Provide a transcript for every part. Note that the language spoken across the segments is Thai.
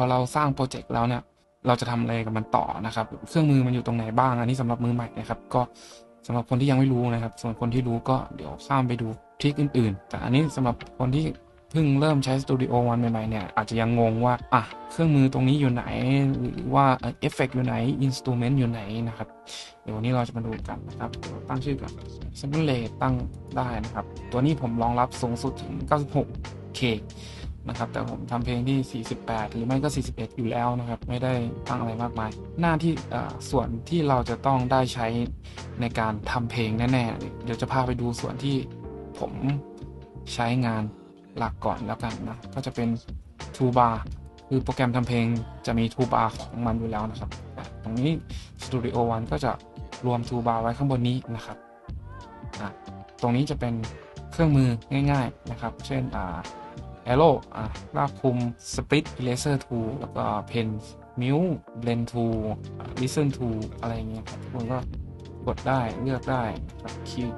อเราสร้างโปรเจกต์แล้วเนี่ยเราจะทำอะไรกับมันต่อนะครับ เครื่องมือมันอยู่ตรงไหนบ้าง อันนี้สำหรับมือใหม่นะครับ ก็สำหรับคนที่ยังไม่รู้นะครับ ส่วนคนที่รู้ก็เดี๋ยวข้ามไปดูทริคอื่น ๆ แต่อันนี้สำหรับคนที่เพิ่งเริ่มใช้ Studio One ใหม่ๆเนี่ยอาจจะยังงงว่าอะเครื่องมือตรงนี้อยู่ไหน หรือว่าเอฟเฟกอยู่ไหนอินสตูเมนต์อยู่ไหนนะครับ เดี๋ยววันนี้เราจะมาดูกันนะครับ ตั้งชื่อกับ s i m u l a t e ตั้งได้นะครับ ตัวนี้ผมรองรับสูงสุดถึง 96K นะครับ แต่ผมทำเพลงที่ 48 หรือไม่ก็ 41 อยู่แล้วนะครับ ไม่ได้ตั้งอะไรมากมาย หน้าที่ส่วนที่เราจะต้องได้ใช้ในการทำเพลงแน่ๆ เดี๋ยวจะพาไปดูส่วนที่ผมใช้งานหลักก่อนแล้วกันนะ ก็จะเป็น Toolbar คือโปรแกรมทำเพลงจะมี Toolbar ของมันอยู่แล้วนะครับ ตรงนี้ Studio One ก็จะรวม Toolbar ไว้ข้างบนนี้นะครับ ตรงนี้จะเป็นเครื่องมือง่าย ๆนะครับ เช่นอ่า Arrow อะลากคุม Split Eraser Tool แล้วก็ Pen Mute Blend Tool Listen Tool อะไรเงี้ยครับทุกคนก็กดได้เลือกได้ครับคีย์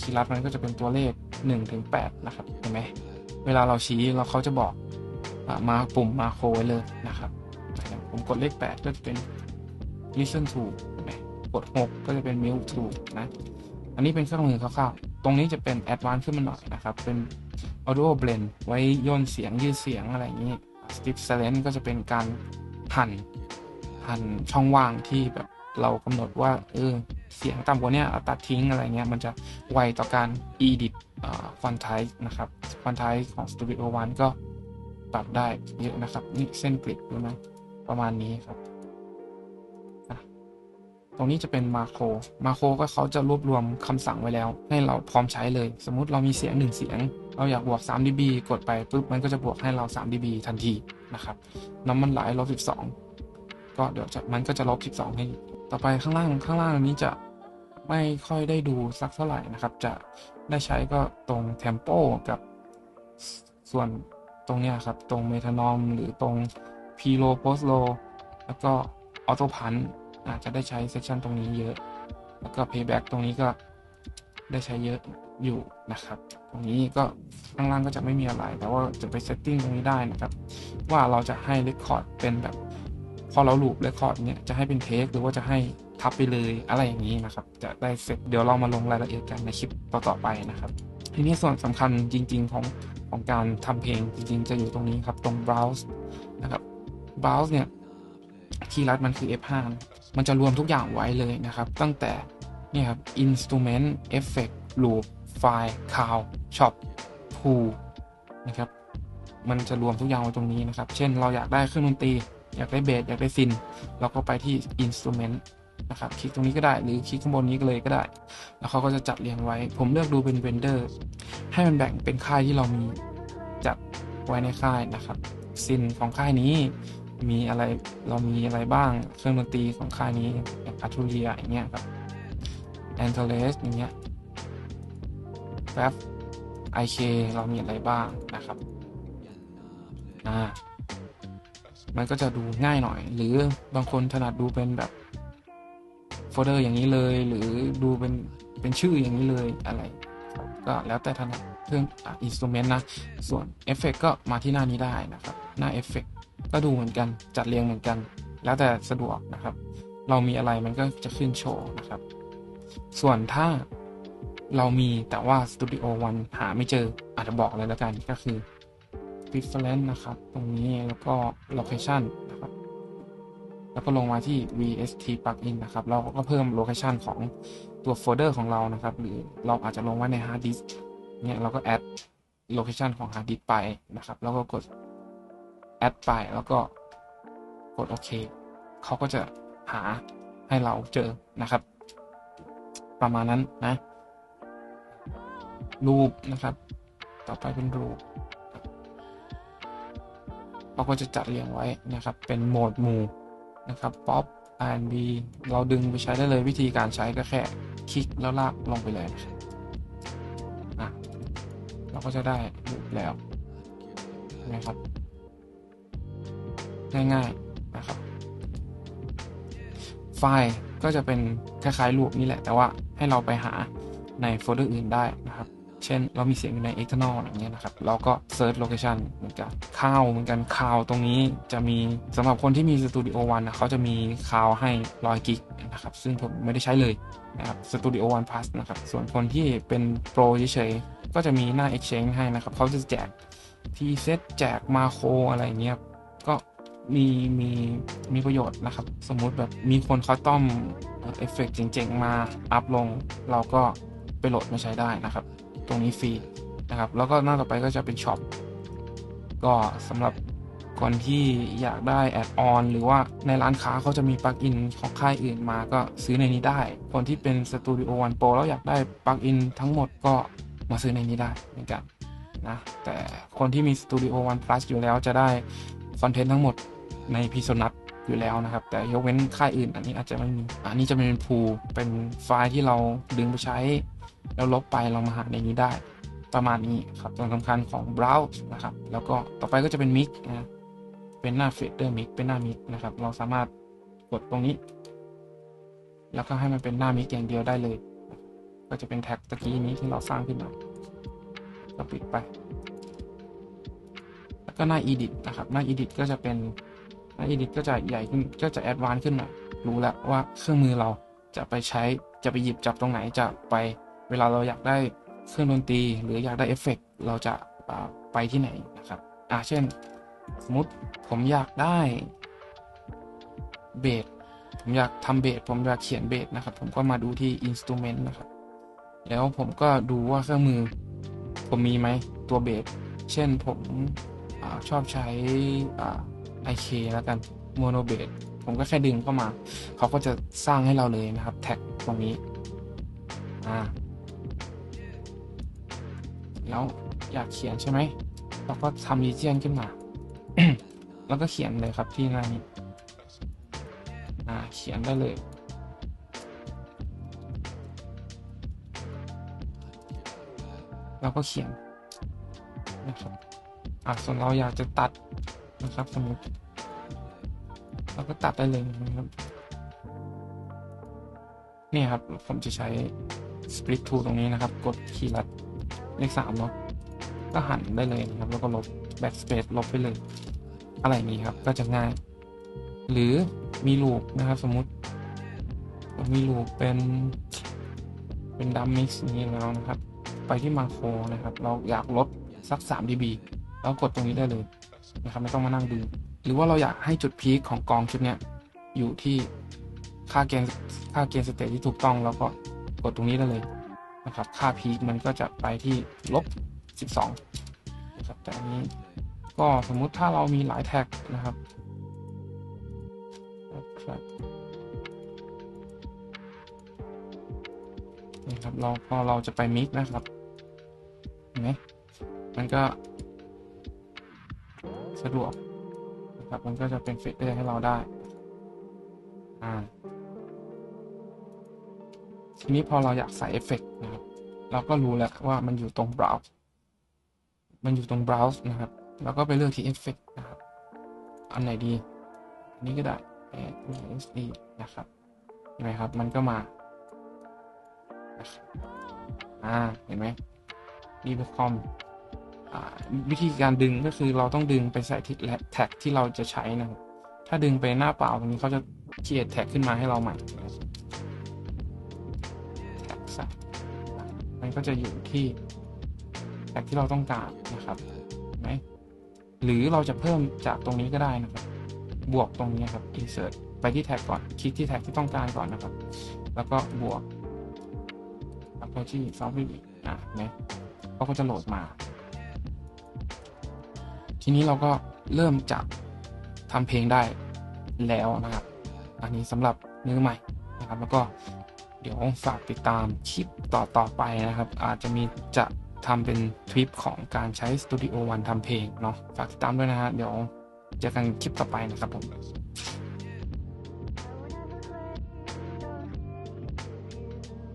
คีย์ลัดมันก็จะเป็นตัวเลข1ถึง8นะครับเห็นไหมเวลาเราชี้เราเขาจะบอกมาปุ่มมาโคไว้เลยนะครับ ผมกดเลข 8 ก็จะเป็น listen to เห็นไหมกด 6 ก็จะเป็น mute to นะ อันนี้เป็นเครื่องมือคร่าวๆ ตรงนี้จะเป็น advanced ขึ้นมาหน่อยนะครับ เป็น audio blend ไว้ย่นเสียงยืดเสียงอะไรอย่างนี้ strip silence ก็จะเป็นการหั่นหั่นช่องว่างที่แบบเรากำหนดว่าเออเสียงต่ำกว่านี้ตัดทิ้งอะไรเงี้ยมันจะไวต่อการ edit ฟอนต์ไทป์นะครับฟอนต์ไทป์ของ Studio One ก็ปรับได้เยอะนะครับ นี่เส้นกริดดูนะประมาณนี้ครับ ตรงนี้จะเป็นมาโครมาโครก็เขาจะรวบรวมคำสั่งไว้แล้ว ให้เราพร้อมใช้เลย สมมุติเรามีเสียงหนึ่งเสียง เราอยากบวก 3 dB กดไปปุ๊บมันก็จะบวกให้เรา3 dB ทันทีนะครับน้ำมันไหลลบ12 ก็เดี๋ยวจะมันก็จะลบ12 ให้ ต่อไปข้างล่างข้างล่างนี้จะไม่ค่อยได้ดูสักเท่าไหร่นะครับ จะได้ใช้ก็ตรงเทมโปกับส่วนตรงเนี้ยครับ ตรงเมทานอมหรือตรงพีโลโพสโลแล้วก็ออโต้พัน อาจจะได้ใช้เซสชันตรงนี้เยอะ แล้วก็ payback ตรงนี้ก็ได้ใช้เยอะอยู่นะครับ ตรงนี้ก็ข้างล่างก็จะไม่มีอะไร แต่ว่าจะไปเซตติ้งตรงนี้ได้นะครับ ว่าเราจะให้ record เป็นแบบ พอเราลูป record เนี่ยจะให้เป็นเทคหรือว่าจะให้ทับไปเลยอะไรอย่างนี้นะครับ จะได้เสร็จเดี๋ยวเรามาลงรายละเอียดกันในคลิปต่อๆไปนะครับ ทีนี้ส่วนสำคัญจริง ๆ ของของการทำเพลงจริง ๆ จะอยู่ตรงนี้ครับตรง browse นะครับ browse เนี่ยคีย์ลัดมันคือ F5 มันจะรวมทุกอย่างไว้เลยนะครับ ตั้งแต่นี่ครับ instrument effect loop file count shop tool นะครับ มันจะรวมทุกอย่างไว้ตรงนี้นะครับ เช่นเราอยากได้เครื่องดนตรี อยากได้เบสอยากได้ซิน เราก็ไปที่ instrument นะครับ คลิกตรงนี้ก็ได้ หรือคลิกข้างบนนี้ก็เลยก็ได้ แล้วเขาก็จะจัดเรียงไว้ ผมเลือกดูเป็นเวนเดอร์ ให้มันแบ่งเป็นค่ายที่เรามีจัดไว้ในค่ายนะครับ ซินของค่ายนี้ มีอะไรเรามีอะไรบ้างเครื่องดนตรีของค่ายนี้อย่างอาร์ทูเรียอย่างเงี้ยครับแอนเทเลสอย่างเงี้ยแฟบไอเคเรามีอะไรบ้างนะครับอ่ามันก็จะดูง่ายหน่อย หรือบางคนถนัดดูเป็นแบบโฟลเดอร์อย่างนี้เลย หรือดูเป็นเป็นชื่ออย่างนี้เลยอะไร ก็แล้วแต่ถนัดเครื่องอินสตูเมนต์นะ ส่วนเอฟเฟกก็มาที่หน้านี้ได้นะครับ หน้าเอฟเฟก ก็ดูเหมือนกันจัดเรียงเหมือนกัน แล้วแต่สะดวกนะครับ เรามีอะไรมันก็จะขึ้นโชว์นะครับ ส่วนถ้าเรามีแต่ว่า Studio One หาไม่เจออาจจะบอกเลยแล้วกันก็คือ Preference นะครับ ตรงนี้แล้วก็ Location นะครับ แล้วก็ลงมาที่ VST Plugin นะครับ เราก็เพิ่ม Location ของตัวโฟลเดอร์ของเรานะครับ หรือเราอาจจะลงไว้ใน Hard Disk เนี่ยเราก็ add location ของ Hard Disk ไปนะครับ แล้วก็กด add ไปแล้วก็กดโอเคเขาก็จะหาให้เราเจอนะครับ ประมาณนั้นนะ รูปนะครับ ต่อไปเป็นรูปเขาก็จะจัดเรียงไว้นะครับ เป็นโหมดหมู่นะครับป๊อป R&B เราดึงไปใช้ได้เลยวิธีการใช้ก็แค่คลิกแล้วลากลงไปเลยนะเราก็จะได้รูปแล้วนะครับ ง่ายๆนะครับ ไฟล์ก็จะเป็นคล้ายๆรูปนี้แหละ แต่ว่าให้เราไปหาในโฟลเดอร์อื่นได้นะครับ เช่นเรามีเสียงอยู่ใน external อย่างเงี้ยนะครับ เราก็ search location เหมือนกันคาวเหมือนกันคาวตรงนี้จะมีสำหรับคนที่มี Studio One นะเขาจะมีคาวให้100กิกนะครับ ซึ่งผมไม่ได้ใช้เลยนะครับ Studio One Plus นะครับ ส่วนคนที่เป็นโปรเฉยๆก็จะมีหน้า Exchange ให้นะครับ เขาจะแจก preset แจกมาโครอะไรเงี้ยก็ มีมีมีประโยชน์นะครับ สมมุติแบบมีคนเขาต้อมเอฟเฟกต์เจ๋งๆ มาอัพลง เราก็ไปโหลดมาใช้ได้นะครับ ตรงนี้ฟรีนะครับ แล้วก็หน้าต่อไปก็จะเป็นช็อปก็สำหรับคนที่อยากได้แอดออนหรือว่าในร้านค้าเขาจะมีปลั๊กอินของค่ายอื่นมาก็ซื้อในนี้ได้ คนที่เป็น Studio One Pro แล้วอยากได้ปลั๊กอินทั้งหมดก็มาซื้อในนี้ได้เหมือนกันนะแต่คนที่มี Studio One Plus อยู่แล้วจะได้คอนเทนต์ทั้งหมด ใน p ีโซนัทอยู่แล้วนะครับ แต่ยกเว้นค่ายอื่น อันนี้อาจจะไม่มี อันนี้จะเป็นพูเป็นไฟล์ที่เราดึงไปใช้ แล้วลบไปเรามาหาในนี้ได้ ประมาณนี้ครับส่วนสำคัญของ browse นะครับ แล้วก็ต่อไปก็จะเป็น mix นะเป็นหน้า fader mix เป็นหน้า mix นะครับ เราสามารถกดตรงนี้ แล้วก็ให้มันเป็นหน้า mix อย่างเดียวได้เลย ก็จะเป็นแท็กตะกี้นี้ที่เราสร้างขึ้นมาก็ปิดไป แล้วก็หน้า edit นะครับ หน้า edit ก็จะเป็น หน้า edit ก็จะใหญ่ขึ้นก็จะ advanced ขึ้นหน่อยรู้แล้วว่าเครื่องมือเราจะไปใช้จะไปหยิบจับตรงไหนจะไปเวลาเราอยากได้เครื่องดนตรี หรืออยากได้เอฟเฟกเราจะไปที่ไหนนะครับอ่าเช่น สมมติผมอยากได้เบสผมอยากทำเบสผมอยากเขียนเบสนะครับ ผมก็มาดูที่ instrument นะครับ แล้วผมก็ดูว่าเครื่องมือ ผมมีไหมตัวเบสเช่นผมอชอบใช้ ไอเคแล้วกันโมโนเบสผมก็แค่ดึงเข้ามา เขาก็จะสร้างให้เราเลยนะครับ แท็กตรงนี้ อ่า แล้วอยากเขียนใช่ไหม เราก็ทำรีเจียนขึ้นมา แล้วก็เขียนเลยครับที่หน้านี้ อ่า เขียนได้เลยเราก็เขียนนะครับ อ่าส่วนเราอยากจะตัด นะครับสมมติเราก็ตัดได้เลยนะครับนี่ครับ ผมจะใช้ split tool ตรงนี้นะครับ กดคีย์ลัดเลขสามเนาะก็หันได้เลยนะครับ แล้วก็ลบ backspace ลบไปเลย อะไรนี้ครับ ก็จะง่าย หรือมีลูปนะครับ สมมติ มีลูปเป็น เป็นดัมมิกซ์นี้แล้วนะครับ ไปที่มาโครนะครับ เราอยากลดสัก 3 dB แล้วกดตรงนี้ได้เลย นะครับไม่ต้องมานั่งดู หรือว่าเราอยากให้จุดพีคของกองชุดเนี้ยอยู่ที่ค่าเกณฑ์ค่าเกณฑ์สเตทที่ถูกต้องแล้วก็กดตรงนี้ได้เลยนะครับ ค่าพีคมันก็จะไปที่ลบ 12นะครับแต่อันนี้ก็สมมุติถ้าเรามีหลายแท็กนะครับนี่ครับเราพอเราจะไปมิกนะครับเห็นไหมมันก็ สะดวกนะครับมันก็จะเป็นเฟเดอร์ให้เราได้อ่าทีนี้พอเราอยากใส่เอฟเฟกนะครับ เราก็รู้แล้วว่ามันอยู่ตรง browse มันอยู่ตรง browse นะครับ แล้วก็ไปเลือกที่เอฟเฟกนะครับ อันไหนดี อันนี้ก็ได้ SD นะครับเห็นไหมครับ มันก็มาอ่า เห็นไหมดีเบคอม วิธีการดึงก็คือเราต้องดึงไปใส่ที่แท็กที่เราจะใช้นะครับ ถ้าดึงไปหน้าเปล่าตรงนี้เขาจะเขียนแท็กขึ้นมาให้เราใหม่แท็กใส่มันก็จะอยู่ที่แท็กที่เราต้องการนะครับไหมหรือเราจะเพิ่มจากตรงนี้ก็ได้นะครับ บวกตรงนี้ครับ insert ไปที่แท็กก่อน คลิกที่แท็กที่ต้องการก่อนนะครับ แล้วก็บวกแล้วก็ที่ซอฟต์แวร์อะไหมเขาก็จะโหลดมา ทีนี้เราก็เริ่มจะทำเพลงได้แล้วนะครับ อันนี้สำหรับเนื้อใหม่นะครับ แล้วก็เดี๋ยวฝากติดตามคลิปต่อต่อไปนะครับ อาจจะมีจะทำเป็นทริปของการใช้ Studio One ทำเพลงเนาะฝากติดตามด้วยนะฮะเดี๋ยวเจอกันคลิปต่อไปนะครับผม